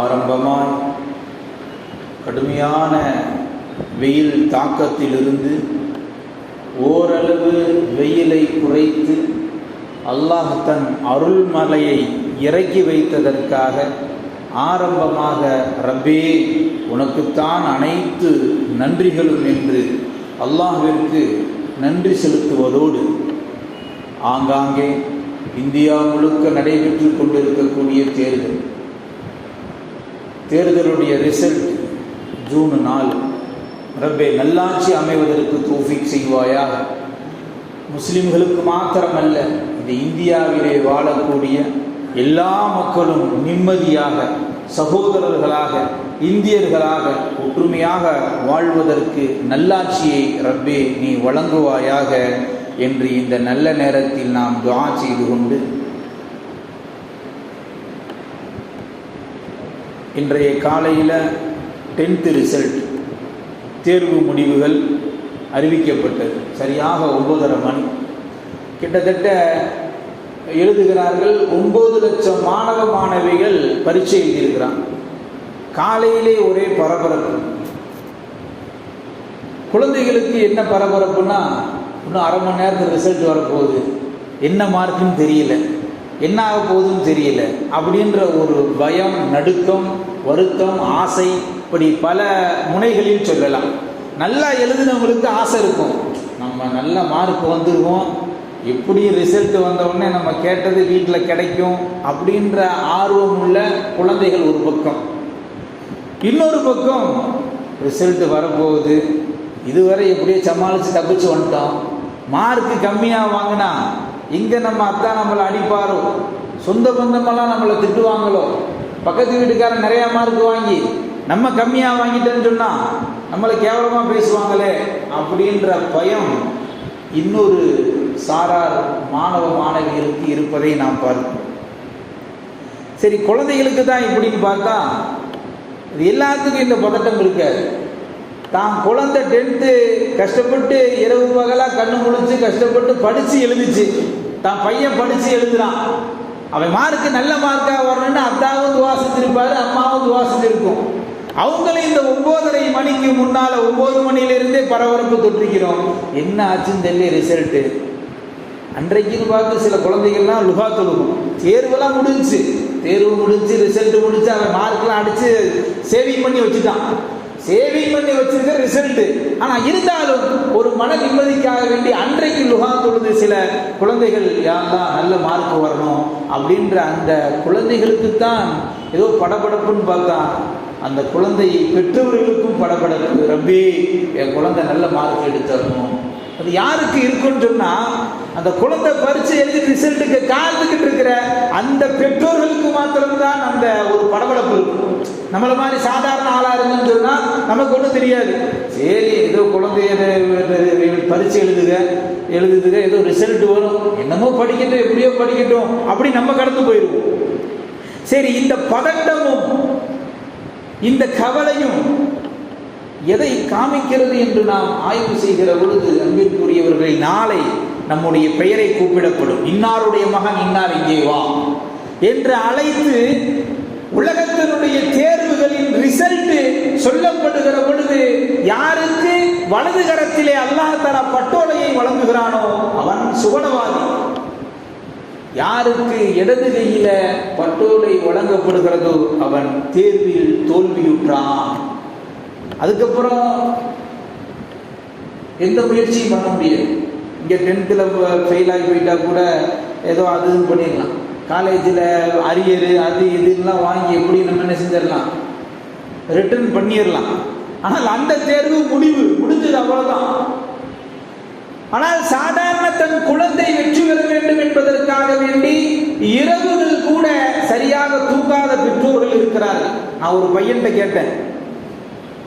ஆரம்பமாய் கடுமையான வெயில் தாக்கத்திலிருந்து ஓரளவு வெயிலை குறைத்து அல்லாஹ் தன் அருள்மலையை இறக்கி வைத்ததற்காக ஆரம்பமாக ரப்பே உனக்குத்தான் அனைத்து நன்றிகளும் என்று அல்லாஹிற்கு நன்றி செலுத்துவதோடு ஆங்காங்கே இந்தியா முழுக்க நடைபெற்று கொண்டிருக்கக்கூடிய தேர்தல். தேர்தலுடைய ரிசல்ட் ஜூன் நாலு. ரப்பே நல்லாட்சி அமைவதற்கு தூஃபிக் செய்வாயாக முஸ்லிம்களுக்கு மாத்திரமல்ல இந்த இந்தியாவிலே வாழக்கூடிய எல்லா மக்களும் நிம்மதியாக சகோதரர்களாக இந்தியர்களாக ஒற்றுமையாக வாழ்வதற்கு நல்லாட்சியை ரப்பே நீ வழங்குவாயாக என்று இந்த நல்ல நேரத்தில் நாம் துவா செய்து கொண்டு இன்றைய காலையில் டென்த்து ரிசல்ட் தேர்வு முடிவுகள் அறிவிக்கப்பட்டது. சரியாக ஒன்பதரை மணி. கிட்டத்தட்ட எழுதுகிறார்கள் ஒன்பது லட்சம் மாணவ மாணவிகள் பரீட்சை எழுதியிருக்கிறாங்க. காலையிலே ஒரே பரபரப்பு. குழந்தைகளுக்கு என்ன பரபரப்புன்னா இன்னும் அரை மணி நேரத்தில் ரிசல்ட் வரப்போகுது. என்ன மார்க்குன்னு தெரியல. என்ன ஆக போகுதுன்னு தெரியல. அப்படின்ற ஒரு பயம் நடுக்கம் வருத்தம் ஆசை இப்படி பல முனைகளில் சொல்லலாம். நல்லா எழுதினவங்களுக்கு ஆசை இருக்கும். நம்ம நல்ல மார்க் வந்துடுவோம் எப்படி ரிசல்ட் வந்தவுடனே நம்ம கேட்டது வீட்டில் கிடைக்கும் அப்படின்ற ஆர்வம் உள்ள குழந்தைகள் ஒரு பக்கம். இன்னொரு பக்கம் ரிசல்ட் வரப்போகுது. இதுவரை எப்படியோ சமாளித்து தப்பிச்சு வந்துட்டோம். மார்க்கு கம்மியாக வாங்கினா இங்கே நம்ம அத்தா நம்மளை அடிப்பாரோ? சொந்த பந்தமெல்லாம் நம்மளை திட்டுவாங்களோ? பக்கத்து வீட்டுக்காரன் நிறையா மார்க் வாங்கி நம்ம கம்மியாக வாங்கிட்டேன்னு சொன்னால் நம்மளை கேவலமாக பேசுவாங்களே அப்படின்ற பயம் இன்னொரு சாரார் மாணவ மாணவியருக்கு இருப்பதை நாம் பார்க்கிறோம். சரி குழந்தைகளுக்கு தான் இப்படின்னு பார்த்தா எல்லாத்துக்கும் இந்த பதட்டம் இருக்காது. தான் குழந்தை டென்த்து கஷ்டப்பட்டு இரவு பகலாக கண்ணு முழிச்சு கஷ்டப்பட்டு படித்து எழுதிச்சு. தான் பையன் படித்து எழுதுறான். அவன் மார்க்கு நல்ல மார்க்காக வரணும்னு அத்தாவும் துவா செஞ்சிருப்பாரு அம்மாவும் துவா செஞ்சிருக்கும். அவங்களும் இந்த ஒன்பதரை மணிக்கு முன்னால் ஒன்பது மணியிலிருந்தே பரபரப்பு தொட்டிருக்கிறோம் என்ன ஆச்சுன்னு தெரியல ரிசல்ட்டு அன்றைக்குன்னு பார்த்து சில குழந்தைகள்லாம் லுகா தொழுகும். தேர்வெல்லாம் முடிஞ்சுச்சு. தேர்வு முடிஞ்சு ரிசல்ட் முடிஞ்சு அவன் மார்க்லாம் அடித்து சேவிங் பண்ணி வச்சுட்டான். சேவிங் பண்ணி வச்சிருக்க ரிசல்ட் ஆனா இருந்தாலும் ஒரு மன நிம்மதிக்காக வேண்டி அன்றைக்கு லுகா தொழுது சில குழந்தைகள் யாரெல்லாம் நல்ல மார்க் வரணும். அப்படின்ற அந்த குழந்தைகளுக்கு தான் ஏதோ படபடப்புன்னு பார்த்தா அந்த குழந்தையை பெற்றவர்களுக்கும் படபடப்பு. ரப்பி என் குழந்தை நல்ல மார்க் எடுத்துடணும் அது யாருக்கு இருக்குன்னு சொன்னா அந்த குழந்தை பரிச்சை எழுதி ரிசல்ட்டுக்கு காத்துக்கிட்டு இருக்கிற அந்த பெற்றோர்களுக்கு மாத்திரம்தான் அந்த ஒரு படபடப்பு இருக்கும் மாதிரி சாதாரண ஆளா இருந்துன்னு சொன்னா நமக்கு ஒன்றும் தெரியாது. சரி ஏதோ குழந்தைய பரிச்சை எழுதுக எழுதுதுக ஏதோ ரிசல்ட் வரும். என்னமோ படிக்கட்டும் எப்படியோ படிக்கட்டும் அப்படி நம்ம கடந்து போயிடுவோம் சரி இந்த பதட்டமும் இந்த கவலையும் எதை காமிக்கிறது என்று நாம் ஆய்வு செய்கிற பொழுது அன்பிற்குரியவர்களை நாளை நம்முடைய பெயரை கூப்பிடப்படும். இன்னாருடைய மகன் இன்னார் இங்கே வா. என்று அழைத்து உலகத்தினுடைய தேர்வுகளின் ரிசல்ட் சொல்லப்படுகிற பொழுது யாருக்கு வலது கரத்திலே அல்லாஹ் தர பட்டோலையை வழங்குகிறானோ அவன் சுவனவாதி யாருக்கு இடது கையில பட்டோலை வழங்கப்படுகிறதோ அவன் தேர்வில் தோல்வியுற்றான். அதுக்கப்புறம் எந்த முயற்சியும் பண்ண முடியாது. இங்கே டென்த்தில் ஃபெயில் ஆகி போயிட்டால் கூட ஏதோ அது இது பண்ணிடலாம். காலேஜில் அரியர் அது இதுலாம் வாங்கி எப்படி நம்ம என்ன செஞ்சிடலாம். ரிட்டர்ன் பண்ணிடலாம். ஆனால் அந்த தேர்வு முடிவு முடிஞ்சது அவ்வளோதான் ஆனால் சாதாரண தன் குழந்தை வெற்றி பெற வேண்டும் என்பதற்காக வேண்டி இரவுகள் கூட சரியாக தூங்காத பெற்றோர்கள் இருக்கிறார்கள். நான் ஒரு பையன்கிட்ட கேட்டேன்.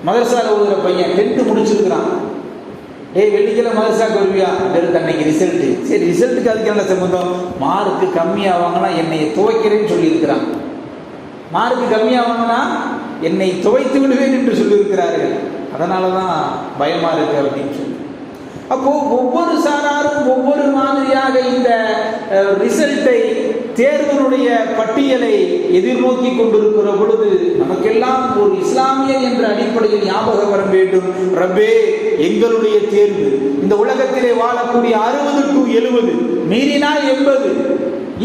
மதரசாவில் ஒரு பையன் டென்த்து முடிச்சிருக்கிறான். ஏய் வெள்ளிக்கிழமை மதரசாக்கு வருவியா? வெறும் அன்னைக்கு ரிசல்ட்டு சரி ரிசல்ட்டுக்கு அதுக்கு என்ன சம்பந்தம்? மார்க்கு கம்மியாக வாங்கினா என்னை துவைக்கிறேன்னு சொல்லியிருக்கிறான். மார்க்கு கம்மியாக வாங்கினா என்னை துவைத்து விடுவேன் என்று சொல்லியிருக்கிறார்கள். அதனால தான் பயமாக இருக்கு அப்படின்னு சொல்லி. அப்போ ஒவ்வொரு சாராரும் ஒவ்வொரு மாதிரியாக இந்த ரிசல்ட்டை தேர்வினுடைய பட்டியலை எதிர்நோக்கி கொண்டிருக்கிற பொழுது நமக்கெல்லாம் ஒரு இஸ்லாமிய என்ற அடிப்படையில் ஞாபகம் வர வேண்டும். ரப்பே எங்களுடைய தேர்வு. இந்த உலகத்திலே வாழக்கூடிய அறுபது டு எழுபது மீறினால் எண்பது.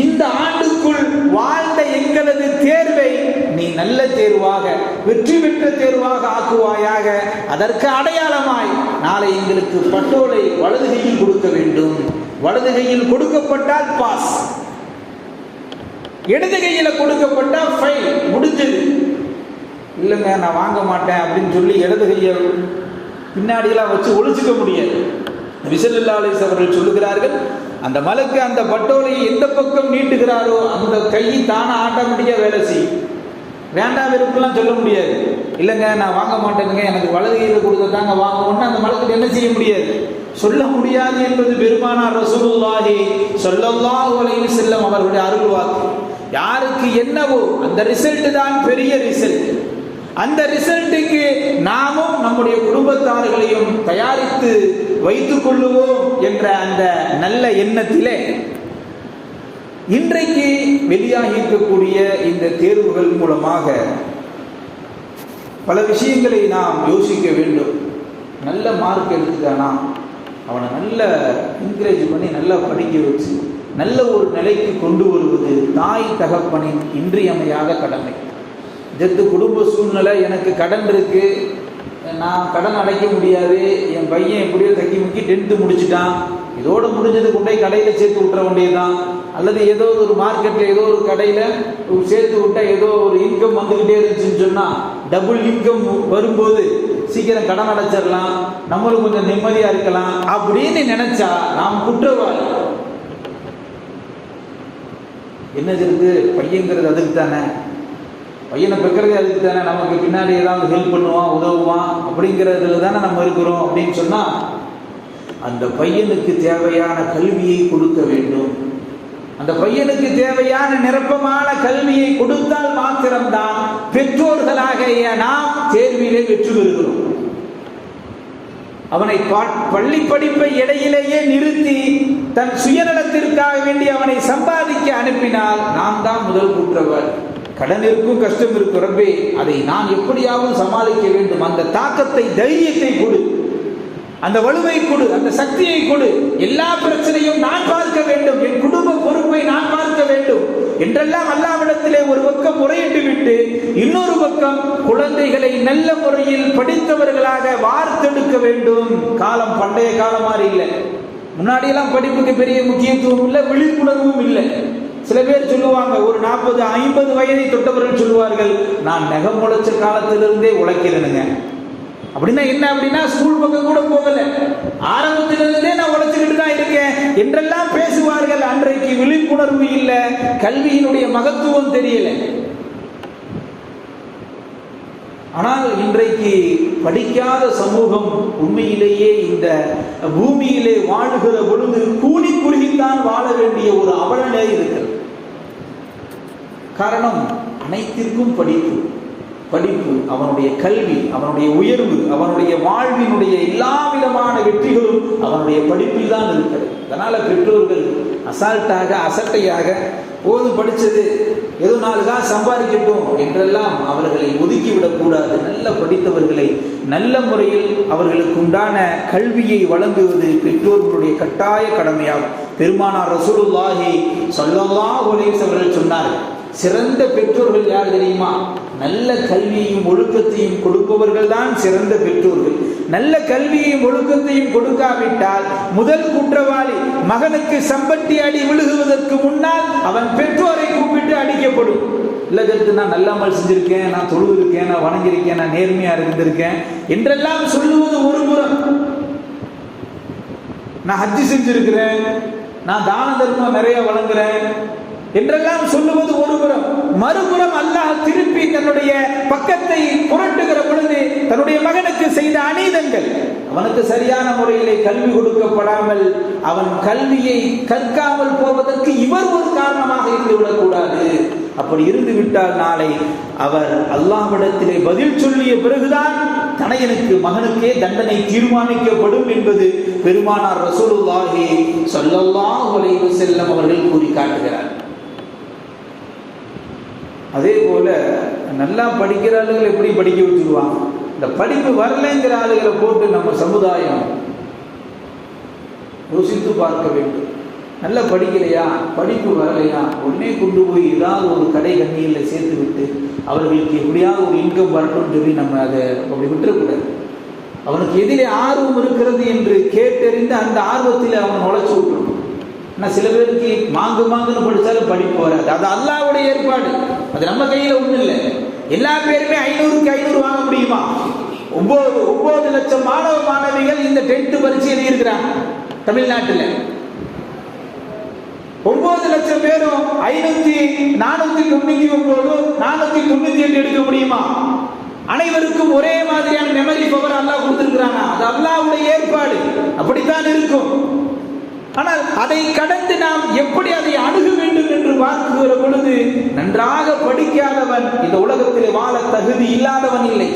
இந்த ஆண்டுக்குள் வாழ்ந்த எங்களது தேர்வை நீ நல்ல தேர்வாக வெற்றி பெற்ற தேர்வாக ஆக்குவாயாக அதற்கு அடையாளமாய் நாளை எங்களுக்கு பட்டோலை வலதுகையில் கொடுக்க வேண்டும். வலதுகையில் கொடுக்கப்பட்டால் பாஸ். இடது கையில் கொடுக்கப்பட்ட ஃபைல் முடிஞ்சது. இல்லைங்க நான் வாங்க மாட்டேன் அப்படின்னு சொல்லி இடது கையை பின்னாடியெல்லாம் வச்சு ஒழிச்சுக்க முடியாது. விசல் அவர்கள் சொல்லுகிறார்கள் அந்த மலுக்கு அந்த பட்டோலையை எந்த பக்கம் நீட்டுகிறாரோ அந்த கை தானே ஆட்டோமேட்டிக்காக வேலை செய்யும். வேண்டாம் வெறுப்புலாம் சொல்ல முடியாது. இல்லைங்க நான் வாங்க மாட்டேனுங்க எனக்கு வலது கையில் கொடுத்ததாங்க வாங்கணும்னு அந்த மலத்துக்கு என்ன செய்ய முடியாது. சொல்ல முடியாது என்பது பெருமானார் ரசூலுல்லாஹி ஸல்லல்லாஹு அலைஹி செல்லம் அவர்களுடைய அருள் வாக்கு யாருக்கு என்னவோ அந்த ரிசல்ட் தான் பெரிய ரிசல்ட் அந்த ரிசல்ட்டுக்கு நாமும் நம்முடைய குடும்பத்தார்களையும் தயாரித்து வைத்துக் கொள்ளுவோம் என்ற அந்த நல்ல எண்ணத்திலே இன்றைக்கு வெளியாகி இருக்கக்கூடிய இந்த தேர்வுகள் மூலமாக பல விஷயங்களை நாம் யோசிக்க வேண்டும். நல்ல மார்க் எடுத்துட்டானா? அவனை நல்ல என்கரேஜ் பண்ணி நல்லா படிக்க வச்சு நல்ல ஒரு நிலைக்கு கொண்டு வருவது தாய் தகப்பனின் இன்றியமையாத கடமை. இதற்கு குடும்ப சூழ்நிலை எனக்கு கடன் இருக்குது நான் கடன் அடைக்க முடியாது. என் பையன் எப்படியோ தக்கி முக்கி டென்த்து முடிச்சிட்டான். இதோடு முடிஞ்சது கொண்டே கடையில் சேர்த்து விட்டுற வேண்டியதுதான். அல்லது ஏதோ ஒரு மார்க்கெட்டில் ஏதோ ஒரு கடையில் சேர்த்து விட்டால் ஏதோ ஒரு இன்கம் வந்துக்கிட்டே இருந்துச்சுன்னு சொன்னால் டபுள் இன்கம் வரும்போது சீக்கிரம் கடன் அடைச்சிடலாம். நம்மளும் கொஞ்சம் நிம்மதியாக இருக்கலாம். அப்படின்னு நினச்சா நாம் குற்றவாளி. என்னது இருக்குது பையங்கிறது அதுக்கு தானே பையனை பெக்கிறதே அதுக்கு தானே நமக்கு பின்னாடி ஏதாவது ஹெல்ப் பண்ணுவான் உதவுவான். அப்படிங்கிறதுல தானே நம்ம இருக்கிறோம் அப்படின்னு சொன்னால் அந்த பையனுக்கு தேவையான கல்வியை கொடுக்க வேண்டும். அந்த பையனுக்கு தேவையான நிரப்பமான கல்வியை கொடுத்தால் மாத்திரம்தான் பெற்றோர்களாக நாம் தேர்விலே வெற்றி பெறுகிறோம். அவனை பள்ளி படிப்பை இடையிலேயே நிறுத்தி தன் சுயநலத்திற்காக வேண்டி அவனை சம்பாதிக்க அனுப்பினால் நாம் தான் முதல் கூற்றவர். கடன் இருக்கும் கஷ்டம் இருக்கும் ரப்பே. அதை நான் எப்படியாவது சமாளிக்க வேண்டும். அந்த தாக்கத்தை தைரியத்தை கொடு. அந்த வலுவை கொடு. அந்த சக்தியை கொடு. எல்லா பிரச்சனையும் நான் பார்க்க வேண்டும். என் குடும்ப பொறுப்பை நான் பார்க்க வேண்டும். என்றெல்லாம் அல்லாவிடத்திலே ஒரு பக்கம் முறையிட்டு விட்டு இன்னொரு பக்கம் குழந்தைகளை நல்ல முறையில் படித்தவர்களாக வார்த்தெடுக்க வேண்டும். காலம் பண்டைய காலம் மாதிரி இல்லை. முன்னாடியெல்லாம் படிப்புக்கு பெரிய முக்கியத்துவம் இல்லை விழிப்புணர்வும் இல்லை. சில பேர் சொல்லுவாங்க ஒரு நாற்பது ஐம்பது வயதை தொட்டவர்கள் சொல்லுவார்கள் நான் நெகம் முளைச்ச காலத்திலிருந்தே உழைக்கிறேனுங்க. அப்படின்னா என்ன அப்படின்னா ஸ்கூல் பக்கம் கூட போகல. ஆரம்பத்திலிருந்தே நான் உழைச்சுக்கிட்டு தான் இருக்கேன். என்றெல்லாம் பேசுவார்கள். அன்றைக்கு விழிப்புணர்வு இல்லை. கல்வியினுடைய மகத்துவம் தெரியல. ஆனால் இன்றைக்கு படிக்காத சமூகம் உண்மையிலேயே இந்த பூமியிலே வாழுகிற பொழுது கூலி குறுகித்தான் வாழ வேண்டிய ஒரு அவலநிலை இருக்கிறது. காரணம் அனைத்திற்கும் படிப்பு. படிப்பு அவனுடைய கல்வி அவனுடைய உயர்வு அவனுடைய வாழ்வினுடைய எல்லா விதமான வெற்றிகளும் அவனுடைய படிப்பில் தான் இருக்கிறது. அதனால பெற்றோர்கள் அசால்ட்டாக அசட்டையாக போது படித்தது ஏதோ நாலு காசு சம்பாதிக்கட்டும் என்றெல்லாம் அவர்களை ஒதுக்கிவிடக்கூடாது நல்ல படித்தவர்களை நல்ல முறையில் அவர்களுக்கு உண்டான கல்வியை வழங்குவது பெற்றோர்களுடைய கட்டாய கடமையாகும். பெருமானார் ரசூலுல்லாஹி சொல்லல்லா ஒலேஸ் அவர்கள் சொன்னார்கள் சிறந்த பெற்றோர்கள் யார் தெரியுமா? நல்ல கல்வியையும் ஒழுக்கத்தையும் கொடுப்பவர்கள் தான் சிறந்த பெற்றோர்கள். நல்ல கல்வியையும் ஒழுக்கத்தையும் கொடுக்காவிட்டால் முதல் குற்றவாளி மகனுக்கு சம்பட்டி அடி விழுகுவதற்கு முன்னால் அவன் பெற்றோரை கூப்பிட்டு அடிக்கப்படும். இல்லை கருத்து நான் நல்லாமல் செஞ்சிருக்கேன் நான் தொழுதிருக்கேன் நான் வணங்கியிருக்கேன் நான் நேர்மையா இருந்திருக்கேன் என்றெல்லாம் சொல்லுவது ஒரு புறம். நான் ஹஜ்ஜி செஞ்சிருக்கிறேன் நான் தான தர்மம் நிறைய வழங்குறேன். என்றெல்லாம் சொல்லுவது ஒருபுறம் மறுபுறம் அல்லாஹ் திருப்பி தன்னுடைய பக்கத்தை புரட்டுகிற பொழுது தன்னுடைய மகனுக்கு செய்த அநீதங்கள். அவனுக்கு சரியான முறையிலே கல்வி கொடுக்கப்படாமல் அவன் கல்வியை கற்காமல் போவதற்கு இவர் ஒரு காரணமாக இருந்து விடக்கூடாது. அப்படி இருந்து விட்டால் நாளை அவர் அல்லாஹ்விடத்திலே பதில் சொல்லிய பிறகுதான் தனையனுக்கு மகனுக்கே தண்டனை தீர்மானிக்கப்படும் என்பது பெருமானார் ரசூலுல்லாஹி ஸல்லல்லாஹு அலைஹி வஸல்லம் அவர்கள் கூறி காட்டுகிறார். அதே போல நல்லா படிக்கிற ஆளுகளை எப்படி படிக்க வச்சுருவாங்க? இந்த படிப்பு வரலைங்கிற ஆளுகளை போட்டு நம்ம சமுதாயம் யோசித்து பார்க்க வேண்டும். நல்லா படிக்கலையா? படிப்பு வரலையா? உடனே கொண்டு போய் ஏதாவது ஒரு கடை கண்ணியில் சேர்த்து விட்டு அவர்களுக்கு எப்படியாவது ஒரு இன்கம் வரட்டும்னு சொல்லி நம்ம அதை அப்படி விட்டுறக்கூடாது. அவனுக்கு எதிரே ஆர்வம் இருக்கிறது என்று கேட்டறிந்து அந்த ஆர்வத்தில் அவன் நுழைச்சு விட்டுருணும் ஆனால் சில பேருக்கு மாங்கு மாங்குன்னு படித்தாலும் படிப்பு வராது. அது அல்லாவுடைய ஏற்பாடு. அது நம்ம கையில் ஒன்றும் இல்லை. எல்லா பேருமே ஐநூறுக்கு ஐநூறு வாங்க முடியுமா? ஒன்பது ஒன்பது லட்சம் மாணவ மாணவிகள் இந்த டென்த்து பரிசு எழுதியிருக்கிறாங்க தமிழ்நாட்டில். ஒன்பது லட்சம் பேரும் ஐநூத்தி நானூத்தி தொண்ணூத்தி ஒன்பது நானூத்தி தொண்ணூத்தி எட்டு எடுக்க முடியுமா? அனைவருக்கும் ஒரே மாதிரியான மெமரி பவர் அல்லாஹ் கொடுத்திருக்கிறாங்க அது அல்லாஹ்வுடைய ஏற்பாடு. அப்படித்தான் இருக்கும். ஆனால் அதை கடந்து நாம் எப்படி அதை அணுக வேண்டும் என்று வாக்குகிற பொழுது நன்றாக படிக்காதவன் இந்த உலகத்தில் வாழ தகுதி இல்லாதவன் இல்லை.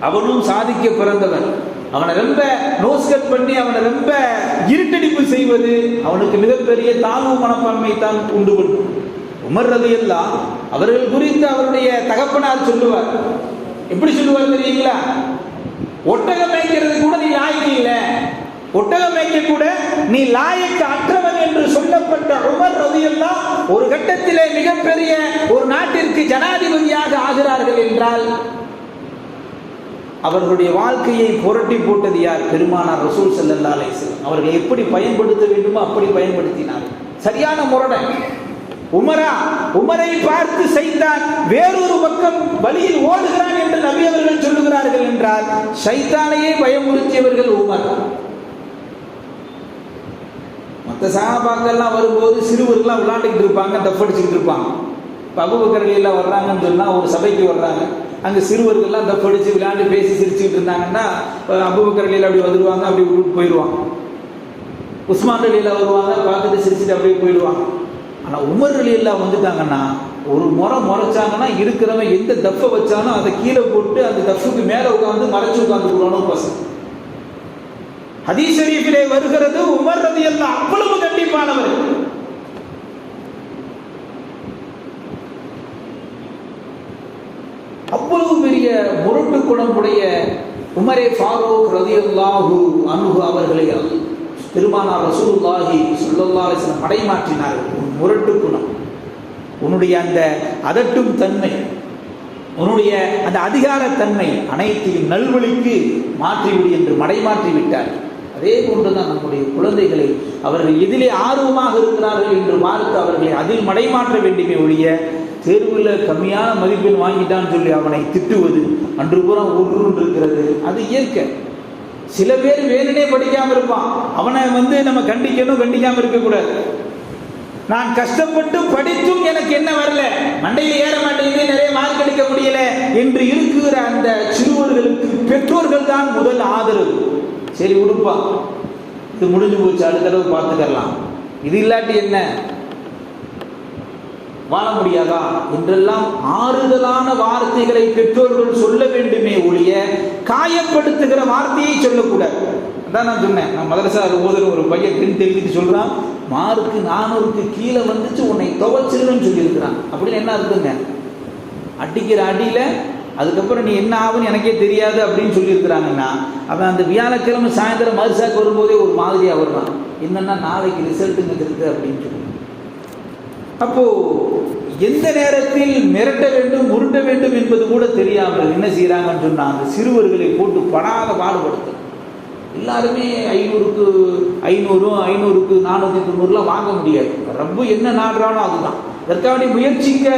அவனும் சாதிக்க பிறந்தவன். அவனை ரொம்ப நோஸ்கட் பண்ணி அவனை ரொம்ப இருட்டடிப்பு செய்வது அவனுக்கு மிகப்பெரிய தாழ்வு மனப்பான்மை தான் உண்டு பண்ணும் உமர் எல்லாம் அவர்கள் குறித்து அவருடைய தகப்பனார் சொல்லுவார். எப்படி சொல்லுவார் தெரியுங்களா? ஒட்டகம் மேய்க்கிறது கூட நீ லாய்க்கு இல்லை. ஒட்டகம் மேய்க்க கூட நீ லாயக்கு அற்றவன் என்று சொல்லப்பட்ட உமர் ரலியல்லாஹ் ஒரு கட்டத்திலே மிகப்பெரிய ஒரு நாட்டிற்கு ஜனாதிபதியாக ஆகிறார்கள் என்றால் அவர்களுடைய வாழ்க்கையை புரட்டி போட்டது யார்? பெருமானார் ரசூல் செல்லல்லா அலைஹி அவர்கள் எப்படி பயன்படுத்த வேண்டுமோ அப்படி பயன்படுத்தினார். சரியான முரணை உமரா உமரை பார்த்து செய்தான் வேறொரு பக்கம் வழியில் ஓடுகிறான் என்று நபி அவர்கள் சொல்லுகிறார்கள் என்றால் சைத்தானையே பயமுறுத்தியவர்கள் உமர். இந்த சகாபாக்கள்லாம் வரும்போது சிறுவர்கள்லாம் விளையாண்டுக்கிட்டு இருப்பாங்க தப்படிச்சுக்கிட்டு இருப்பாங்க. இப்போ அபுபக்கரலாம் வர்றாங்கன்னு சொன்னால் ஒரு சபைக்கு வர்றாங்க. அங்கே சிறுவர்கள்லாம் தப்படிச்சு விளையாண்டு பேசி சிரிச்சுக்கிட்டு இருந்தாங்கன்னா அபுபக்கர்கள் அப்படி வந்துடுவாங்க அப்படி விட்டு போயிடுவாங்க உஸ்மான் அலியில் வருவாங்க பார்த்துட்டு சிரிச்சுட்டு அப்படியே போயிடுவாங்க ஆனால் உமர் அலியெல்லாம் வந்துட்டாங்கன்னா ஒரு முறை முறைச்சாங்கன்னா இருக்கிறவன் எந்த தப்பை வச்சானோ அதை கீழே போட்டு அந்த தப்புக்கு மேலே உட்காந்து மறைச்சு உட்காந்துருவானோ பசங்க. ஹதீஸ் ஷரீஃபிலே வருகிறது உமர் ரதி எல்லாம் அவ்வளவு கண்டிப்பானவர். அவ்வளவு பெரிய முரட்டு குணமுடைய உமரே ஃபாரூக் ரதியல்லாஹு அனுகு அவர்களை பெருமானார் ரசூலுல்லாஹி ஸல்லல்லாஹு அலைஹி வஸல்லம் உன் முரட்டு குணம். உன்னுடைய அந்த அதட்டும் தன்மை உன்னுடைய அந்த அதிகாரத்தன்மை அனைத்தையும் நல்வழிக்கு மாற்றிவிடு என்று மடைமாற்றி விட்டார். அதே போன்றுதான் நம்முடைய குழந்தைகளை அவர்கள் எதிலே ஆர்வமாக இருக்கிறார்கள் என்று பார்த்து அவர்களை அதில் மடைமாற்ற வேண்டுமே ஒழிய தேர்வில் கம்மியான மதிப்பெண் வாங்கிட்டான்னு சொல்லி அவனை திட்டுவது அன்று புறம் ஒன்று இருக்கிறது. அது இயற்கை. சில பேர் வேணுனே படிக்காம இருப்பான். அவனை வந்து நம்ம கண்டிக்கணும் கண்டிக்காம இருக்கக்கூடாது. நான் கஷ்டப்பட்டு படித்தும் எனக்கு என்ன வரல? மண்டையில் ஏற மாட்டேங்குது நிறைய மார்க் எடுக்க முடியல என்று இருக்கிற அந்த சிறுவர்களுக்கு பெற்றோர்கள் தான் முதல் ஆதரவு. சரி உடுப்பான் இது முடிஞ்சு போச்சு அடுத்த தடவை பார்த்துக்கலாம் இது இல்லாட்டி என்ன? வாழ முடியாதா? என்றெல்லாம் ஆறுதலான வார்த்தைகளை பெற்றோர்கள் சொல்ல வேண்டுமே ஒழிய காயப்படுத்துகிற வார்த்தையை சொல்லக்கூடாது. அதான் நான் சொன்னேன். நான் மதரசா ஓதுற ஒரு பையன் டென்த் எழுதிட்டு சொல்றான் மார்க்கு நானூறுக்கு கீழே வந்துச்சு உன்னை துவச்சிருன்னு சொல்லியிருக்கிறான். அப்படின்னு என்ன இருக்குங்க அடிக்கிற அடியில அதுக்கப்புறம் நீ என்ன ஆகுன்னு எனக்கே தெரியாது அப்படின்னு சொல்லியிருக்கிறாங்கன்னா அவன் அந்த வியாழக்கிழமை சாயந்தரம் மதுசாக்கு வரும்போதே ஒரு மாதிரியாக வருவான். என்னென்னா நாளைக்கு ரிசல்ட்டுங்க இருக்குது அப்படின்னு சொல்லி அப்போ எந்த நேரத்தில் மிரட்ட வேண்டும் உருட்ட வேண்டும் என்பது கூட தெரியாமல் என்ன செய்கிறாங்கன்னு சொன்னால் அந்த சிறுவர்களை போட்டு படாத பாடுபடுத்து எல்லாருமே ஐநூறுக்கு ஐநூறும் ஐநூறுக்கு நானூற்றி தொண்ணூறுலாம் வாங்க முடியாது. ரப்பு என்ன நாடுறானோ அதுதான். இதற்காக முயற்சிக்க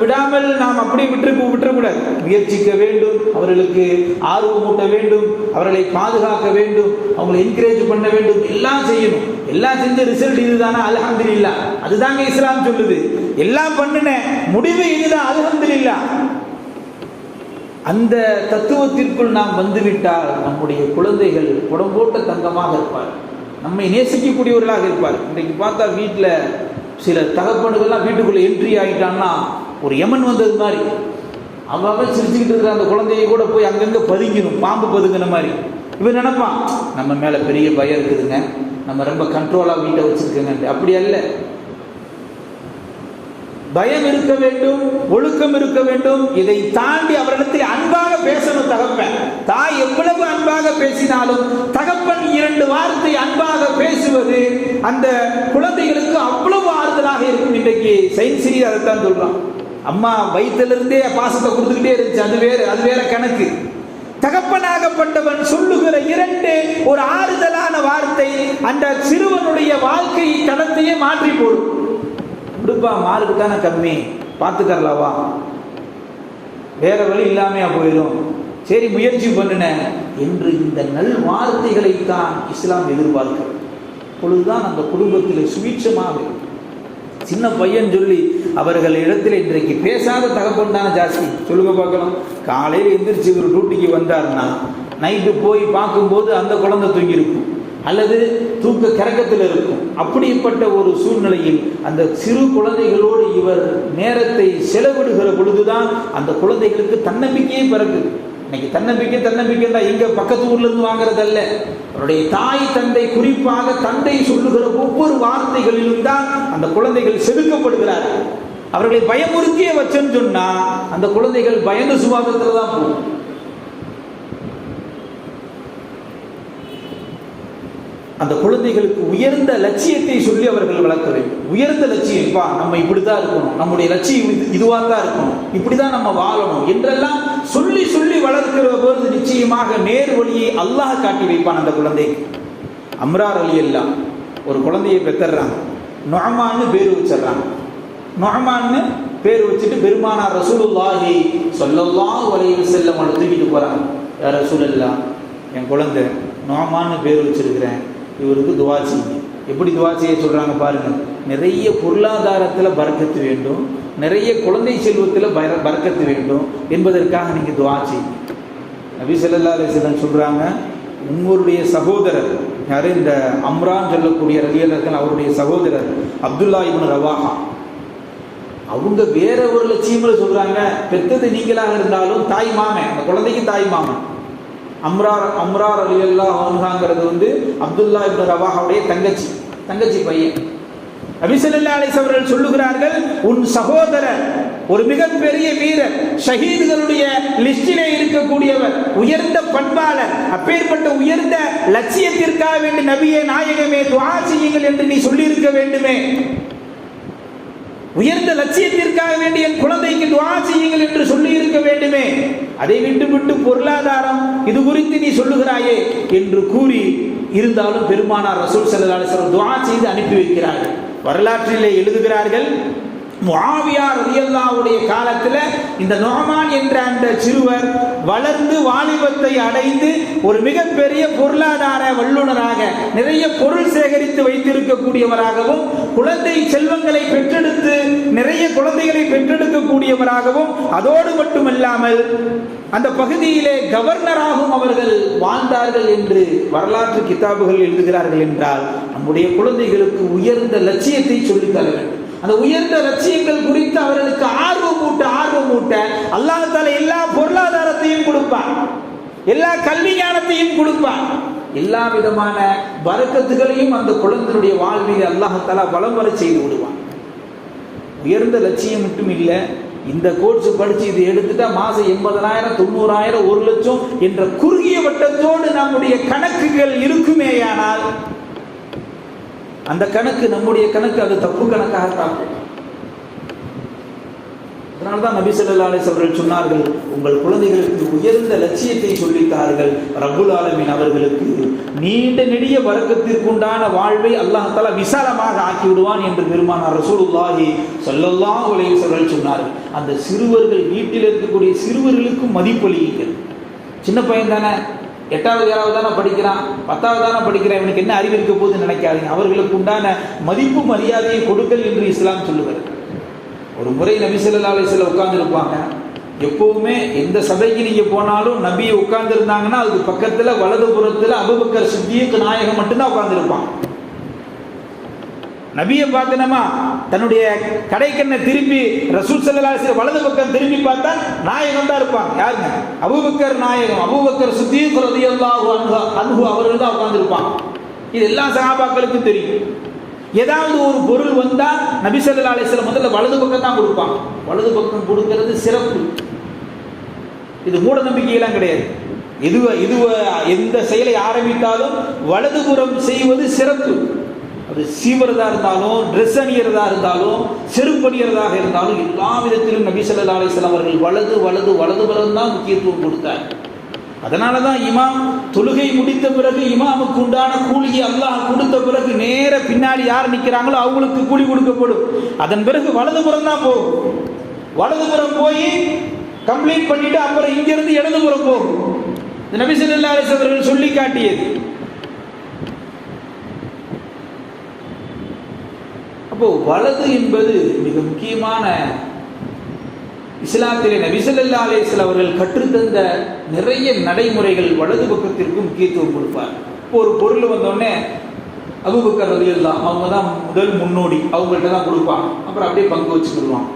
விடாமல் நாம் அப்படியே விட்டு விட்டுறக்கூடாது. முயற்சிக்க வேண்டும் அவர்களுக்கு ஆர்வம் ஊட்ட வேண்டும் அவர்களை பாதுகாக்க வேண்டும் அவங்களை என்கரேஜ் பண்ண வேண்டும் எல்லாம் செய்யணும். எல்லாம் செஞ்ச ரிசல்ட் இதுதானா? அல்ஹம்துலில்லா. அதுதாங்க இஸ்லாம் சொல்லுது. எல்லாம் பண்ணின முடிவு இதுதான் அல்ஹம்துலில்லா. அந்த தத்துவத்திற்குள் நாம் வந்துவிட்டால் நம்முடைய குழந்தைகள் புடம்போட்ட தங்கமாக இருப்பார் நம்மை நேசிக்கக்கூடியவர்களாக இருப்பார் இன்றைக்கு பார்த்தா வீட்டில் சில தகப்பனுகள்லாம் வீட்டுக்குள்ளே என்ட்ரி ஆகிட்டான்னா ஒரு எமன் வந்தது மாதிரி. அவன் சிரிச்சுக்கிட்டு இருக்கிற அந்த குழந்தைய கூட போய் அங்கங்கே பதுங்கிடும் பாம்பு பதுங்கின மாதிரி. இவன் நினைப்பான் நம்ம மேலே பெரிய பயம் இருக்குதுங்க. நம்ம ரொம்ப கண்ட்ரோலாக வீட்டை வச்சுருக்கங்க அப்படி அல்ல. பயம் இருக்க வேண்டும் ஒழுக்கம் இருக்க வேண்டும். இதை தாண்டி அவரிடத்தில் அன்பாக பேசணும் தகப்பன். தாய் எவ்வளவு அன்பாக பேசினாலும் தகப்பன் இரண்டு வார்த்தை அன்பாக பேசுவது அந்த குழந்தைகளுக்கு அவ்வளவு ஆறுதலாக இருக்கும். இன்றைக்கு சயின்ஸ் அதைத்தான் சொல்றான். அம்மா வயிற்றிலிருந்தே பாசத்தை கொடுத்துக்கிட்டே இருந்துச்சு. அது வேறு அது வேற கணக்கு. தகப்பனாகப்பட்டவன் சொல்லுகிற இரண்டு ஒரு ஆறுதலான வார்த்தை அந்த சிறுவனுடைய வாழ்க்கை தடத்தையே மாற்றி போடும். விடுப்பா மார்க்கு தானே கம்மி பார்த்துக்கரலாவா வேற வழி இல்லாமையா போயிடும். சரி முயற்சி பண்ணுனேன் என்று இந்த நல் வார்த்தைகளை தான் இஸ்லாம் எதிர்பார்க்கிறது. பொழுதுதான் அந்த குடும்பத்தில் சுபீட்சமாக. சின்ன பையன் சொல்லி அவர்கள் இடத்தில் இன்றைக்கு பேசாத தகப்பன் தானே ஜாஸ்தி? சொல்லுங்க பார்க்கலாம். காலையில் எந்திரிச்சு இவர் டியூட்டிக்கு வந்தார்னா நைட்டு போய் பார்க்கும்போது அந்த குழந்தை தூங்கியிருக்கும். அல்லது தூக்க கரக்கத்தில் இருக்கும். அப்படிப்பட்ட ஒரு சூழ்நிலையில் அந்த சிறு குழந்தைகளோடு இவர் நேரத்தை செலவிடுகிற பொழுதுதான் அந்த குழந்தைகளுக்கு தன்னம்பிக்கையே பிறக்குது. இன்னைக்கு தன்னம்பிக்கை தன்னம்பிக்கைன்னா எங்க பக்கத்து ஊர்ல இருந்து வாங்குறதல்ல. அவருடைய தாய் தந்தை குறிப்பாக தந்தை சொல்லுகிற ஒவ்வொரு வார்த்தைகளிலும் தான் அந்த குழந்தைகள் செதுக்கப்படுகிறார்கள் அவர்களை பயமுறுத்தியே வச்சேன்னு சொன்னா அந்த குழந்தைகள் பயந்த சுபாவத்துல தான் போகும். அந்த குழந்தைகளுக்கு உயர்ந்த லட்சியத்தை சொல்லி அவர்கள் வளர்க்க வேண்டும். உயர்ந்த லட்சியம் வா நம்ம இப்படிதான் இருக்கணும். நம்முடைய லட்சியம் இது இதுவாக தான் இருக்கணும். இப்படிதான் நம்ம வாழணும் என்றெல்லாம் சொல்லி சொல்லி வளர்க்கிற போது நிச்சயமாக நேர் வழியை அல்லாஹ் காட்டி வைப்பான் அந்த குழந்தைக்கு. அம்ரார் அலி எல்லாம் ஒரு குழந்தையை பெத்தர்றாங்க நொகமான்னு பேர் வச்சிடறாங்க நொகமான்னு பேர் வச்சுட்டு பெருமானார் ரசூலுல்லாஹி சொல்லல்லாஹு அலைஹி செல்ல அவனை தூக்கிட்டு போகிறாங்க யார் ரசூலுல்லா என் குழந்தை நோமான்னு பேர் வச்சிருக்கிறேன். இவருக்கு துவா செய்யுங்க எப்படி துவா செய்ய சொல்கிறாங்க பாருங்கள் நிறைய பொருளாதாரத்தில் பறக்கத்து வேண்டும். நிறைய குழந்தை செல்வத்தில் பர பறக்கத்து வேண்டும் என்பதற்காக நீங்கள் துவா செய்யுங்க. நபி ஸல்லல்லாஹு சொல்கிறாங்க உங்களுடைய சகோதரர் யார்? இந்த அம்ரான் சொல்லக்கூடிய ரலியல்லாஹு அவருடைய சகோதரர் அப்துல்லா இவன் ரவாஹா. அவங்க வேற ஒரு லட்சியமில் சொல்கிறாங்க பெத்தது நீங்களாக இருந்தாலும் தாய் மாமன் அந்த குழந்தைக்கு தாய் மாமன். அம்ரார் அம்ரார் அலி அல்லா அவனுங்கிறது வந்து அப்துல்லா இப்னு ரவாஹாவுடைய தங்கச்சி தங்கச்சி பையன். நபிசல்லா அலிஸ் அவர்கள் சொல்லுகிறார்கள் உன் சகோதரர் ஒரு மிகப்பெரிய வீரர் ஷஹீதுகளுடைய லிஸ்டிலே இருக்கக்கூடியவர் உயர்ந்த பண்பாளர் அப்பேற்பட்ட உயர்ந்த லட்சியத்திற்காக வேண்டி நபியே நாயகமே துவா செய்யுங்கள் என்று நீ சொல்லியிருக்க வேண்டுமே. உயர்ந்த லட்சியத்திற்காக வேண்டிய என் குழந்தைக்கு துவா செய்யுங்கள் என்று சொல்லி இருக்க வேண்டுமே. அதை விட்டுவிட்டு பொருளாதாரம் இது குறித்து நீ சொல்லுகிறாயே என்று கூறி இருந்தாலும் பெருமானார் ரசூல் ஸல்லல்லாஹு துவா செய்து அனுப்பி வைக்கிறார்கள். வரலாற்றிலே எழுதுகிறார்கள் முஆவியா ரியல்லாவுடைய காலத்தில் இந்த நொஹமான் என்ற அந்த சிறுவர் வளர்ந்து வாலிபத்தை அடைந்து ஒரு மிகப்பெரிய பொருளாதார வல்லுநராக நிறைய பொருள் சேகரித்து வைத்திருக்கக்கூடியவராகவும் குழந்தை செல்வங்களை பெற்றெடுத்து நிறைய குழந்தைகளை பெற்றெடுக்கக்கூடியவராகவும் அதோடு மட்டுமல்லாமல் அந்த பகுதியிலே கவர்னராகவும் அவர்கள் வாழ்ந்தார்கள் என்று வரலாற்று கிதாபுகள் எழுதுகிறார்கள் என்றால் நம்முடைய குழந்தைகளுக்கு உயர்ந்த லட்சியத்தை சொல்லித்தர வேண்டும். அந்த உயர்ந்த லட்சியங்கள் குறித்து அவர்களுக்கு ஆர்வம் ஊட்ட ஆர்வம் ஊட்ட அல்லாஹால எல்லா பொருளாதாரத்தையும் கொடுப்பான் எல்லா கல்வி ஞானத்தையும் கொடுப்பான் எல்லா விதமான வரக்கத்துகளையும் அந்த குழந்தையுடைய வாழ்வில் அல்லாஹால வளம் வர செய்து விடுவான். உயர்ந்த லட்சியம் மட்டும் இல்லை இந்த கோர்ஸ் படிச்சு இது எடுத்துட்டா மாசம் எண்பதனாயிரம் தொண்ணூறாயிரம் ஒரு லட்சம் என்ற குறுகிய வட்டத்தோடு நம்முடைய கணக்குகள் இருக்குமேயானால் அந்த கணக்கு நம்முடைய கணக்கு அது தப்பு கணக்காக காட்டும் அதனால தான் நபி சொல்லாலே அவர்கள் சொன்னார்கள் உங்கள் குழந்தைகளுக்கு உயர்ந்த லட்சியத்தை சொல்லித்தார்கள். ரகுல் ஆலமின் அவர்களுக்கு நீண்ட நெடிய வர்க்கத்திற்குண்டான வாழ்வை அல்லாஹ் விசாலமாக ஆக்கி விடுவான் என்று பெருமானார் ரசூலுல்லாஹி சொல்லல்லா உலகில் வஸல்லம் சொன்னார்கள். அந்த சிறுவர்கள் வீட்டில் இருக்கக்கூடிய சிறுவர்களுக்கும் மதிப்பளியுங்கள். சின்ன பையன் தானே எட்டாவது ஏழாவது தானே படிக்கிறான்? பத்தாவது தானே படிக்கிறான்? இவனுக்கு என்ன அறிவு இருக்க போகுதுன்னு நினைக்காதீங்க. அவர்களுக்கு உண்டான மதிப்பு மரியாதையை கொடுக்கல் என்று இஸ்லாம் சொல்லுவார் ஒரு முறை நபிசல்லா அலிஸ்ல உட்கார்ந்துருப்பாங்க. எப்பவுமே எந்த சபைக்கு நீங்க போனாலும் நபி உட்கார்ந்து இருந்தாங்கன்னா அதுக்கு பக்கத்துல வலது புறத்துல அபுபக்கர் சித்தியக் நாயகம் மட்டும்தான் உட்கார்ந்துருப்பான். நபியை பார்த்தனமா தன்னுடைய கடைக்கண்ணை திரும்பி ரசூல் ஸல்லல்லாஹு வலது பக்கம் திரும்பி பார்த்தா நாயகம் தான் இருப்பாங்க. யாருங்க? அபுபக்கர் நாயகம். அபுபக்கர் சித்திக் ரலியல்லாஹு அன்ஹு அவர்கள் தான் உட்கார்ந்துருப்பாங்க. இது எல்லா சகாபாக்களுக்கும் தெரியும். ஏதாவது ஒரு பொருள் வந்தா நபி ஸல்லல்லாஹு முதல்ல வலது பக்கம் தான் கொடுப்பாங்க. வலது பக்கம் கொடுக்கிறது சிறப்பு. இது மூட நம்பிக்கையெல்லாம் கிடையாது. இது இது எந்த செயலை ஆரம்பித்தாலும் வலதுபுறம் செய்வது சிறப்பு. அது சீவரதா இருந்தாலும் ட்ரெஸ் அணியறதா இருந்தாலும் செருப்பணியறதாக இருந்தாலும் எல்லா விதத்திலும் நபி ஸல்லல்லாஹு அலைஹி அவர்கள் வலது வலது வலதுபுறம் தான் முக்கியத்துவம் கொடுத்தார். அதனால தான் இமாம் தொழுகை முடித்த பிறகு இமாமுக்கு உண்டான கூலியை அல்லாஹ் கொடுத்த பிறகு நேர பின்னாடி யார் நிற்கிறாங்களோ அவங்களுக்கு கூலி கொடுக்கப்படும். அதன் பிறகு வலதுபுறம் தான் போகும். வலதுபுறம் போய் கம்ப்ளீட் பண்ணிட்டு அப்புறம் இங்கிருந்து இடதுபுறம் போகும். இது நபி ஸல்லல்லாஹு அவர்கள் சொல்லி காட்டியது அப்போ வலது என்பது மிக முக்கியமான இஸ்லாத்திலே நபிசல்லா அலேஸ்ல அவர்கள் கற்றுத்தந்த நிறைய நடைமுறைகள் வலது பக்கத்திற்கு முக்கியத்துவம் கொடுப்பார். இப்போ ஒரு பொருள் வந்தோடனே அபுபக்கர் ரதிகள் தான் அவங்க தான் முதல் முன்னோடி. அவங்கள்ட்ட தான் கொடுப்பாங்க. அப்புறம் அப்படியே பங்கு வச்சுக்கிடுவான்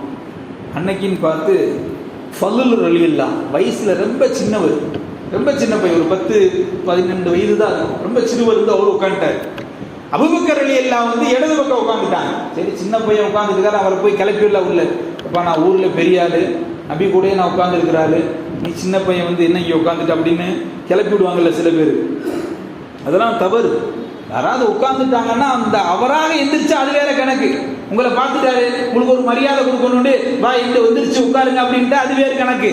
அன்னைக்குன்னு பார்த்து ஃபலுல் ரலியல்லா வயசில் ரொம்ப சின்னவர். ரொம்ப சின்ன பையன் ஒரு பத்து பதினெண்டு வயது தான் இருக்கும். ரொம்ப சிறுவர் இருந்து அவர் உட்காந்துட்டார் அபுபக்கர் அலி எல்லாம் வந்து இடது பக்கம் உட்காந்துட்டாங்க சரி சின்ன பையன் உட்காந்துருக்காரு அவரை போய் கிளப்பி விடல உள்ள அப்பா நான் ஊர்ல பெரிய ஆளு நபி கூட நான் உட்காந்துருக்கிறாரு நீ சின்ன பையன் வந்து என்ன இங்கே உட்காந்துட்ட அப்படின்னு கிளப்பி விடுவாங்கல்ல சில பேர். அதெல்லாம் தவறு. யாராவது உட்காந்துட்டாங்கன்னா அந்த அவராக எந்திரிச்சு அது வேற கணக்கு. உங்களை பார்த்துட்டாரு உங்களுக்கு ஒரு மரியாதை கொடுக்கணும்னு வா இந்த வந்துருச்சு உட்காருங்க அப்படின்ட்டு அது வேறு கணக்கு.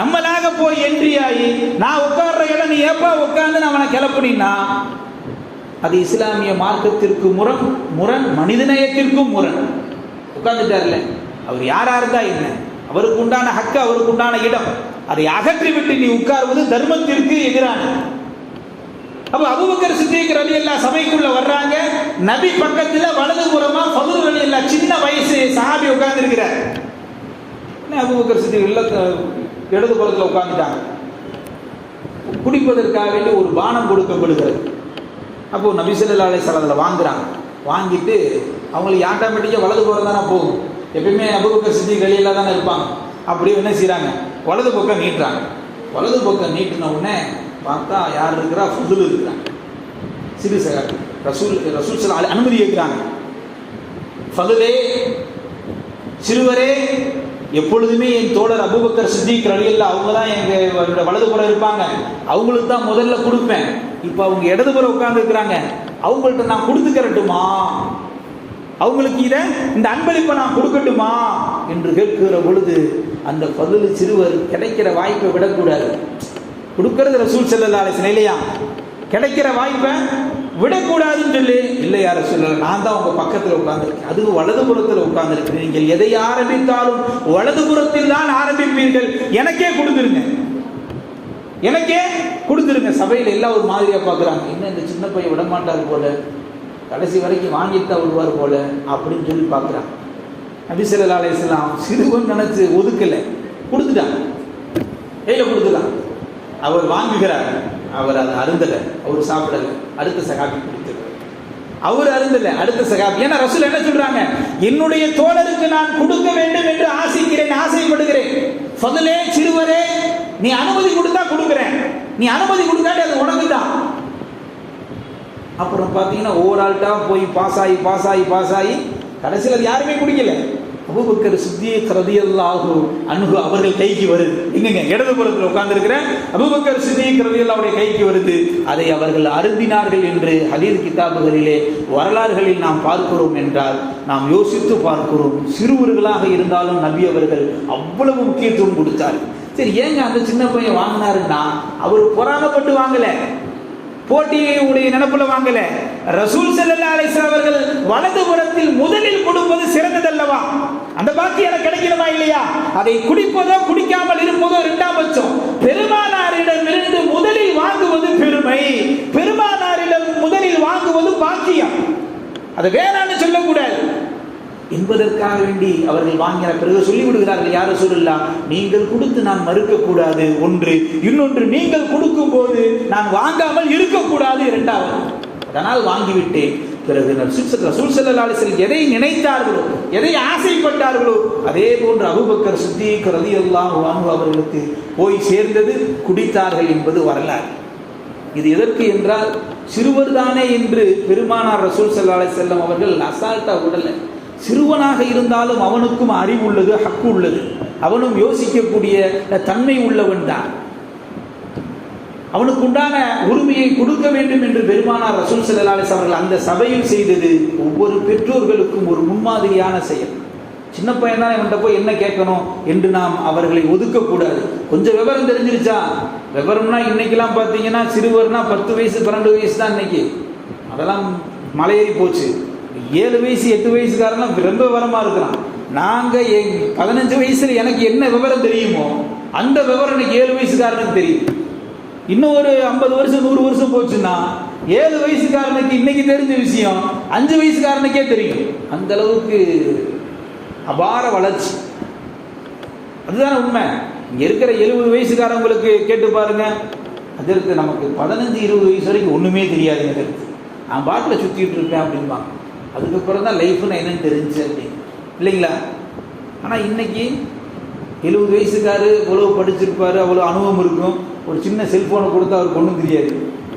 நம்மளாக போய் என்ட்ரி ஆகி நான் உட்கார்ற இடம் நீ ஏப்பா உட்காந்து நான் அவனை கிளப்புனீன்னா அது இஸ்லாமிய மார்க்கத்திற்கு முரண் முரண் மனிதநேயத்திற்கும் முரண். உட்கார்ந்துட்டார்ல. அவர் யாரா இருந்தா என்ன? அவருக்கு உண்டான ஹக்கு அவருக்கு உண்டான இடம். அதை அகற்றி விட்டு நீ உட்கார்வது தர்மத்திற்கு எதிரான அப்ப அபுபக்கர் சித்திக் ரவி அல்லா சபைக்குள்ள வர்றாங்க. நபி பக்கத்துல வலதுபுறமா ஃபதுல் ரவி எல்லாம் சின்ன வயசு சஹாபி உட்கார்ந்து இருக்கிறார் அபுபக்கர் சித்திக் இல்ல இடது புறத்துல உட்கார்ந்துட்டாங்க. குடிப்பதற்காக வேண்டி ஒரு பானம் கொடுக்கப்படுகிறது. அப்போ நபிசல்லா ஸல்லல்லாஹு வாங்குறாங்க. வாங்கிட்டு அவங்களுக்கு ஆட்டோமேட்டிக்காக வலது புறம் தானே போகும். எப்பயுமே அபுபக்கர் சித்தி வெளியில் தானே இருப்பாங்க. அப்படியே என்ன செய்கிறாங்க வலது பக்கம் நீட்டுறாங்க. வலது பக்கம் நீட்டின உடனே பார்த்தா யார் இருக்கிறா? ஃபுதுல் இருக்கிறாங்க. சிறு சகாபி ரசூல் ரசூல் சில அனுமதி கேட்குறாங்க. ஃபதுலே சிறுவரே எப்பொழுதுமே என் தோழர் அபுபக்கர் சித்திக் ரலியல்லா அவங்க தான் எங்கள் வலது கூட இருப்பாங்க. அவங்களுக்கு தான் முதல்ல கொடுப்பேன். இப்போ அவங்க இடதுபுறம் உட்கார்ந்துருக்கிறாங்க அவங்கள்ட்ட நான் கொடுத்துக்கிறட்டுமா? அவங்களுக்கு இதை இந்த அன்பளிப்பை நான் கொடுக்கட்டுமா? என்று கேட்கிற பொழுது அந்த பதில் சிறுவர் கிடைக்கிற வாய்ப்பை விடக்கூடாது. கொடுக்கறது ரசூல் செல்லல்லா இல்லையா? கிடைக்கிற வாய்ப்பை விடக்கூடாதுன்னு சொல்லி. இல்லை யார சொல்லல நான் தான் உங்க பக்கத்தில் உட்கார்ந்துருக்கேன். அதுவும் வலதுபுறத்தில் உட்கார்ந்துருக்கிறேன். நீங்கள் எதை ஆரம்பித்தாலும் வலதுபுறத்தில் தான் ஆரம்பிப்பீர்கள். எனக்கே கொடுத்துருங்க. எனக்கே கொடுத்துருங்க. சபையில் எல்லாம் ஒரு மாதிரியாக பார்க்குறாங்க. என்ன இந்த சின்ன பையன் விட மாட்டார் போல? கடைசி வரைக்கும் வாங்கித்தான் தான் விடுவார் போல? அப்படின்னு சொல்லி பார்க்குறாங்க. நபிசல்லா அலையாம் சிறுவன் நினைச்சு ஒதுக்கலை. கொடுத்துட்டாங்க. கையில் கொடுத்துலாம் அவர் வாங்குகிறார். அவர் அதை அருந்தலை. அவர் சாப்பிடலை. அடுத்த சகாபி கொடுத்துருக்கார் அவர் அருந்தல. அடுத்த சகாபி. ஏன்னா ரசூல் என்ன சொல்றாங்க? என்னுடைய தோழருக்கு நான் கொடுக்க வேண்டும் என்று ஆசைக்கிறேன் ஆசைப்படுகிறேன். ஃபதுலே சிறுவரே நீ அனுமதி கொடுத்தா கொடுக்குறேன். நீ அனுமதி கொடுக்காட்டி அது உனக்கு தான் அப்புறம் பார்த்தீங்கன்னா ஓவரால்ட்டா போய் பாஸ் ஆகி பாஸ் ஆகி பாஸ் ஆகி கடைசியில் அது யாருமே குடிக்கல. அபுபக்கர் சித்திய கிரதியல்லாஹு அணுகு அவர்கள் கைக்கு வருது. எங்கங்க? இடதுபுறத்தில் உட்கார்ந்துருக்கிற அபுபக்கர் சித்திய கிரதியல்லாவுடைய கைக்கு வருது. அதை அவர்கள் அருந்தினார்கள் என்று ஹதீர் கிதாபுகளிலே வரலாறுகளில் நாம் பார்க்கிறோம் என்றால் நாம் யோசித்து பார்க்கிறோம். சிறுவர்களாக இருந்தாலும் நபி அவர்கள் அவ்வளவு முக்கியத்துவம் கொடுத்தார் சரி ஏங்க அந்த சின்ன பையன் வாங்கினாருன்னா அவர் பொறாமப்பட்டு வாங்கல. போட்டியை உடைய நினப்புல வாங்கல. ரசூல் செல்லல்லா அலிஸ்லாம் அவர்கள் வலது புறத்தில் முதலில் கொடுப்பது சிறந்ததல்லவா? அந்த பாக்கி எனக்கு கிடைக்கணுமா இல்லையா? அதை குடிப்பதோ குடிக்காமல் இருப்பதோ இரண்டாம் பட்சம். பெருமானாரிடம் இருந்து முதலில் வாங்குவது பெருமை. பெருமானாரிடம் முதலில் வாங்குவது பாக்கியம். அது வேணான்னு சொல்லக்கூடாது. என்பதற்காக வேண்டி அவர்கள் வாங்கின பிறகு சொல்லிவிடுகிறார்கள் யாரும் சொல்லலாம் நீங்கள் கொடுத்து நான் மறுக்கக்கூடாது. ஒன்று. இன்னொன்று நீங்கள் கொடுக்கும் போது நான் வாங்காமல் இருக்கக்கூடாது. இரண்டாவது அதனால் வாங்கிவிட்டேன். பிறகு ரசூல் சல்லா அலிஸ்லம் எதை நினைத்தார்களோ எதை ஆசைப்பட்டார்களோ அதே போன்று அபுபக்கர் சித்திக் ரதி அல்லாஹ் அவர்களுக்கு போய் சேர்ந்தது குடித்தார்கள் என்பது வரலாறு. இது எதற்கு என்றால் சிறுவர் தானே என்று பெருமானார் ரசூல் சல்லா செல்லம் அவர்கள் அசால்ட்டா உடல சிறுவனாக இருந்தாலும் அவனுக்கும் அறிவு உள்ளது ஹக்கு உள்ளது. அவனும் யோசிக்கக்கூடிய தன்மை உள்ளவன் தான். அவனுக்கு உண்டான உரிமையை கொடுக்க வேண்டும் என்று பெருமானார் ரசூல் செல்லாலிஸ் அவர்கள் அந்த சபையில் செய்தது ஒவ்வொரு பெற்றோர்களுக்கும் ஒரு முன்மாதிரியான செயல். சின்ன பையன் தான் இவன்கிட்ட போய் என்ன கேட்கணும் என்று நாம் அவர்களை ஒதுக்கக்கூடாது. கொஞ்சம் விவரம் தெரிஞ்சிருச்சா? விவரம்னா இன்னைக்கெல்லாம் பார்த்தீங்கன்னா சிறுவர்னா பத்து வயசு பன்னெண்டு வயசு தான் இன்னைக்கு. அதெல்லாம் மலையேறி போச்சு. ஏழு வயசு எட்டு வயசுக்காரெல்லாம் ரொம்ப விவரமாக இருக்கிறான். நாங்கள் எங் பதினஞ்சு வயசுல எனக்கு என்ன விவரம் தெரியுமோ அந்த விவரம் எனக்கு ஏழு வயசுக்காரனுக்கு தெரியும் இன்னும் ஒரு ஐம்பது வருஷம் நூறு வருஷம் போச்சுன்னா ஏழு வயசுக்காரனுக்கு இன்னைக்கு தெரிஞ்ச விஷயம் அஞ்சு வயசுக்காரனுக்கே தெரியும். அந்த அளவுக்கு அபார வளர்ச்சி. அதுதானே உண்மை. இங்கே இருக்கிற எழுபது வயசுக்காரங்களுக்கு கேட்டு பாருங்க. அதற்கு நமக்கு பதினஞ்சு இருபது வயசு வரைக்கும் ஒன்றுமே தெரியாதுங்கிறது நான் பாட்டில் சுற்றிட்டு இருப்பேன் அப்படின்பாங்க அதுக்கப்புறம் தான் லைஃப்னு என்னன்னு தெரிஞ்சு அப்படின்னு இல்லைங்களா? ஆனால் இன்றைக்கி எழுபது வயசுக்காரு இவ்வளோ படிச்சிருப்பார் அவ்வளோ அனுபவம் இருக்கும். ஒரு சின்ன செல்ஃபோனை கொடுத்தா அவருக்கு ஒன்றும் தெரியாது.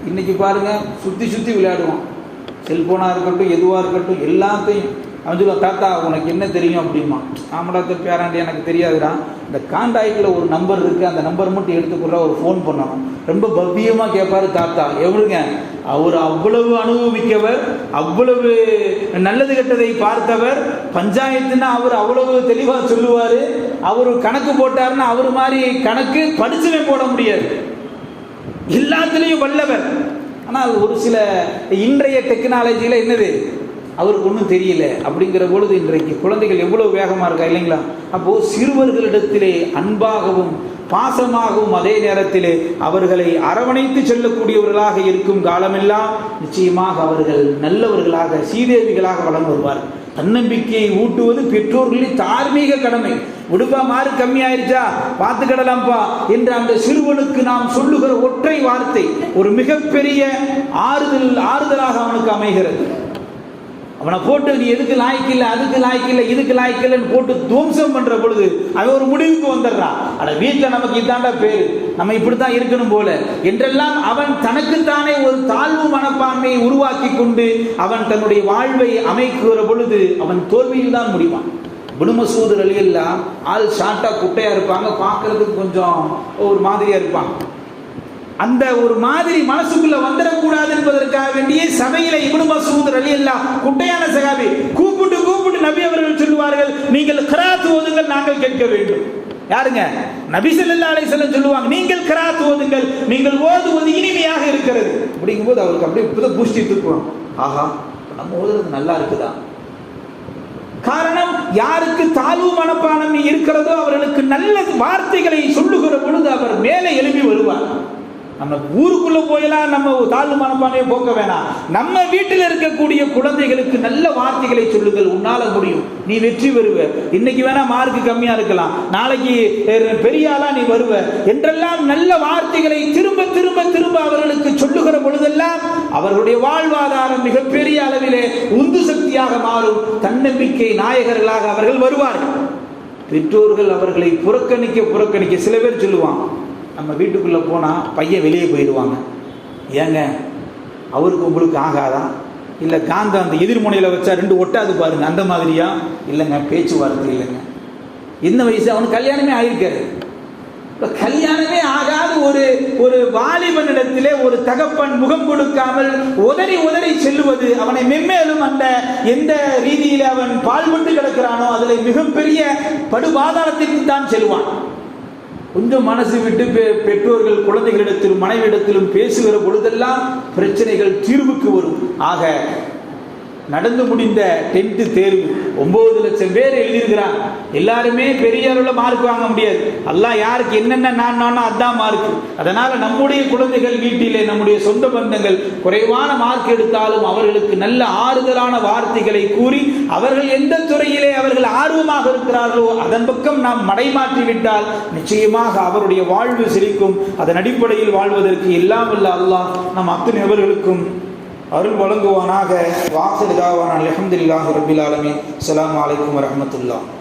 இன்றைக்கி பாருங்கள் சுற்றி சுற்றி விளையாடுவோம். செல்ஃபோனாக இருக்கட்டும் எதுவாக இருக்கட்டும் எல்லாத்தையும். அவன் சொல்லுவான் தாத்தா உனக்கு என்ன தெரியும்? அப்படிமா ஆமடாத்த பேராண்டி எனக்கு தெரியாதுடா. இந்த காண்டாக்டில் ஒரு நம்பர் இருக்குது அந்த நம்பர் மட்டும் எடுத்துக்கொள்ள ஒரு ஃபோன் பண்ணணும் ரொம்ப பவ்யமாக கேட்பாரு தாத்தா. எவ்வளோங்க அவர் அவ்வளவு அனுபவிக்கவர் அவ்வளவு நல்லது கெட்டதை பார்த்தவர். பஞ்சாயத்துன்னா அவர் அவ்வளவு தெளிவாக சொல்லுவார். அவர் கணக்கு போட்டாருன்னா அவர் மாதிரி கணக்கு படிச்சுமே போட முடியாது. எல்லாத்துலேயும் வல்லவர். ஆனால் ஒரு சில இன்றைய டெக்னாலஜியில் என்னது? அவருக்கு ஒன்றும் தெரியல. அப்படிங்கிற பொழுது இன்றைக்கு குழந்தைகள் எவ்வளோ வேகமாக இருக்கா இல்லைங்களா? அப்போது சிறுவர்களிடத்திலே அன்பாகவும் பாசமாகவும் அதே நேரத்திலே அவர்களை அரவணைத்து செல்லக்கூடியவர்களாக இருக்கும் காலமெல்லாம் நிச்சயமாக அவர்கள் நல்லவர்களாக சீதேவிகளாக வளம் வருவார். தன்னம்பிக்கையை ஊட்டுவது பெற்றோர்களின் தார்மீக கடமை. விடுப்பா மாறு கம்மியாயிருச்சா? பார்த்துக்கிடலாம்ப்பா என்று அந்த சிறுவனுக்கு நாம் சொல்லுகிற ஒற்றை வார்த்தை ஒரு மிகப்பெரிய ஆறுதல் ஆறுதலாக அவனுக்கு அமைகிறது. அவனை போட்டு நீ எதுக்கு லாய்க்கில்லை அதுக்கு லாய்க்கில்லை இதுக்கு லாய்க்கில்லைன்னு போட்டு துவம்சம் பண்ற பொழுது அவன் ஒரு முடிவுக்கு வந்துடுறான் அட வீட்டில் நமக்கு இதாண்டா பேரு. நம்ம இப்படித்தான் இருக்கணும் போல. என்றெல்லாம் அவன் தனக்குத்தானே ஒரு தாழ்வு மனப்பான்மையை உருவாக்கி கொண்டு அவன் தன்னுடைய வாழ்வை அமைக்குகிற பொழுது அவன் தோல்வியில் தான் முடிவான் குடுமசூதர் அழியெல்லாம் ஆள் ஷார்ட்டாக குட்டையாக இருப்பாங்க பார்க்கறதுக்கு கொஞ்சம் ஒரு மாதிரியாக இருப்பாங்க. அந்த ஒரு மாதிரி மனசுக்குள்ள வந்துடக்கூடாது என்பதற்காக வேண்டிய சபையில இப்னு மசூத் ரலியல்லாஹ் குட்டையான சகாபி கூப்பிட்டு கூப்பிட்டு நபி அவர்கள் சொல்லுவார்கள் நீங்கள் கிராத் ஓதுங்கள் நாங்கள் கேட்க வேண்டும். யாருங்க? நபி சொல்லா அலை செல்லம் சொல்லுவாங்க நீங்கள் கிராத் ஓதுங்கள் நீங்கள் ஓதுவது இனிமையாக இருக்கிறது. அப்படிங்கும்போது அவருக்கு அப்படியே புத பூஷ்டி தூக்குவாங்க ஆஹா நம்ம ஓதுறது நல்லா இருக்குதா? காரணம் யாருக்கு தாழ்வு மனப்பானம் இருக்கிறதோ அவர்களுக்கு நல்ல வார்த்தைகளை சொல்லுகிற பொழுது அவர் மேலே எழுப்பி வருவார். நம்ம ஊருக்குள்ள போயெல்லாம் நம்ம தாழ்வு மனப்பானையை போக்க வேணாம். நம்ம வீட்டில் இருக்கக்கூடிய குழந்தைகளுக்கு நல்ல வார்த்தைகளை சொல்லுங்கள் உன்னால முடியும். நீ வெற்றி பெறுவ. இன்னைக்கு வேணா மார்க் கம்மியா இருக்கலாம். நாளைக்கு பெரியாலா பெரிய நீ வருவ. என்றெல்லாம் நல்ல வார்த்தைகளை திரும்ப திரும்ப திரும்ப அவர்களுக்கு சொல்லுகிற பொழுதெல்லாம் அவர்களுடைய வாழ்வாதாரம் மிகப்பெரிய அளவிலே உந்து சக்தியாக மாறும். தன்னம்பிக்கை நாயகர்களாக அவர்கள் வருவார்கள். பெற்றோர்கள் அவர்களை புறக்கணிக்க புறக்கணிக்க சில பேர் சொல்லுவான் நம்ம வீட்டுக்குள்ளே போனால் பையன் வெளியே போயிடுவாங்க. ஏங்க? அவருக்கு உங்களுக்கு ஆகாதா? இல்லை காந்தம் அந்த எதிர்முனையில் வச்சா ரெண்டு ஒட்டாது பாருங்க அந்த மாதிரியா? இல்லைங்க பேச்சுவார்த்தை இல்லைங்க. இந்த வயசு அவனுக்கு கல்யாணமே ஆயிருக்காரு. இப்போ கல்யாணமே ஆகாத ஒரு ஒரு வாலிபனிடத்திலே ஒரு தகப்பன் முகம் கொடுக்காமல் உதறி உதறி செல்லுவது அவனை மென்மேலும் அந்த எந்த ரீதியில் அவன் பால்பட்டு கிடக்கிறானோ அதில் மிகப்பெரிய படுபாதாரத்திற்கு தான் செல்வான். கொஞ்சம் மனசு விட்டு பெ- பெற்றோர்கள் குழந்தைகளிடத்திலும் மனைவியிடத்திலும் பேசுகிற பொழுதெல்லாம் பிரச்சனைகள் தீர்வுக்கு வரும். ஆக நடந்து முடிந்த டென்த்து தேர்வு. ஒம்பது லட்சம் பேர் எழுதியிருக்கிறாங்க. எல்லாருமே பெரிய அளவில் மார்க் வாங்க முடியாது. எல்லாம் யாருக்கு என்னென்ன நான் நானோ அதான் மார்க் அதனால் நம்முடைய குழந்தைகள் வீட்டிலே நம்முடைய சொந்த பந்தங்கள் குறைவான மார்க் எடுத்தாலும் அவர்களுக்கு நல்ல ஆறுதலான வார்த்தைகளை கூறி அவர்கள் எந்த துறையிலே அவர்கள் ஆர்வமாக இருக்கிறார்களோ அதன் பக்கம் நாம் மடைமாற்றி விட்டால் நிச்சயமாக அவருடைய வாழ்வு சிரிக்கும். அதன் அடிப்படையில் வாழ்வதற்கு எல்லாம் இல்லை அல்லாஹ் நம் அத்தனை அவர்களுக்கும் அருள் வழங்குவானாக. வாசலுக்காக தாவான அலமதுல்லாஹ் ரபில் ஆலமின். அலாம் அலைக்கும் வரஹ்மத்துல்லாஹ்